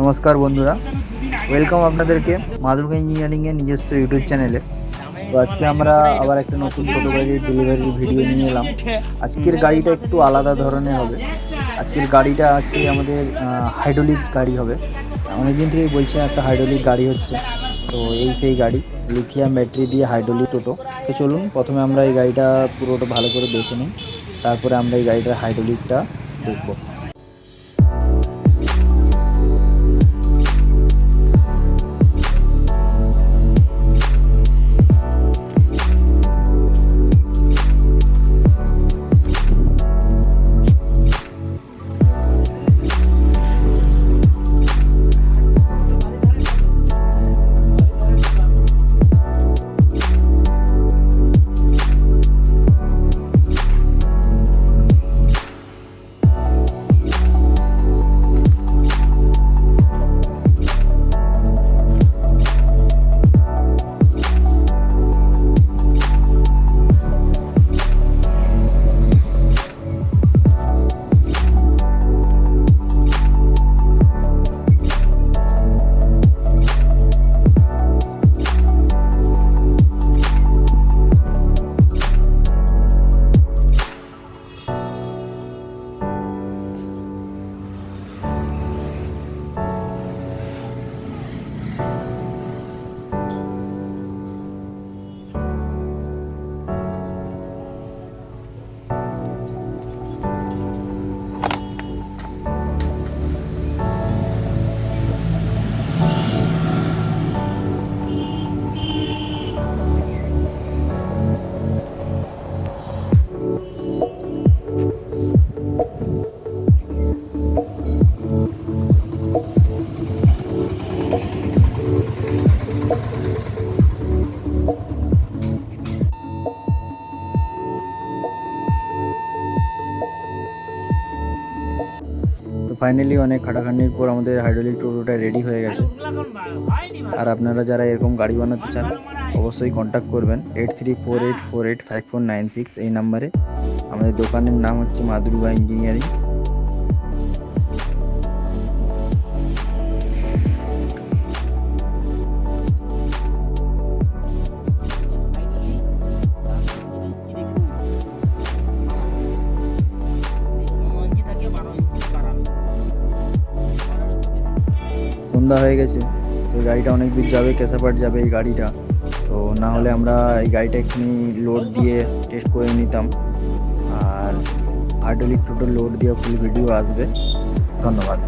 নমস্কার বন্ধুরা। ওয়েলকাম আপনাদেরকে মাদুর্গা ইঞ্জিনিয়ারিংয়ের নিজস্ব ইউটিউব চ্যানেলে। তো আজকে আমরা আবার একটা নতুন টোটো গাড়ির ডেলিভারির ভিডিও নিয়ে এলাম। আজকের গাড়িটা একটু আলাদা ধরনের হবে। আজকের গাড়িটা আছে আমাদের হাইড্রোলিক গাড়ি হবে। অনেকদিন থেকেই বলছে একটা হাইড্রোলিক গাড়ি হচ্ছে। তো এই সেই গাড়ি লিথিয়াম ব্যাটারি দিয়ে হাইড্রোলিক টোটো তো চলুন, প্রথমে আমরা এই গাড়িটা পুরোটা ভালো করে দেখে নিই। তারপরে আমরা এই গাড়িটার হাইড্রোলিকটা দেখব। ফাইনালি অনেক খাটাখাটনির পর আমাদের হাইড্রোলিক টোটোটা রেডি হয়ে গেছে। আর আপনারা যারা এরকম গাড়ি বানাতে চান, অবশ্যই কন্ট্যাক্ট করবেন। Eight three four eight four eight five four nine six এই নাম্বারে আমাদের দোকানের নাম হচ্ছে মাদুরুবা ইঞ্জিনিয়ারিং সন্ধ্যা হয়ে গেছে, তো গাড়িটা অনেক দূর যাবে কেশাপাট যাবে এই গাড়িটা। তো না হলে আমরা এই গাড়িটা এখানে লোড দিয়ে টেস্ট করে নিতাম। আর হাইড্রোলিক টোটো লোড দিয়ে ফুল ভিডিও আসবে। ধন্যবাদ।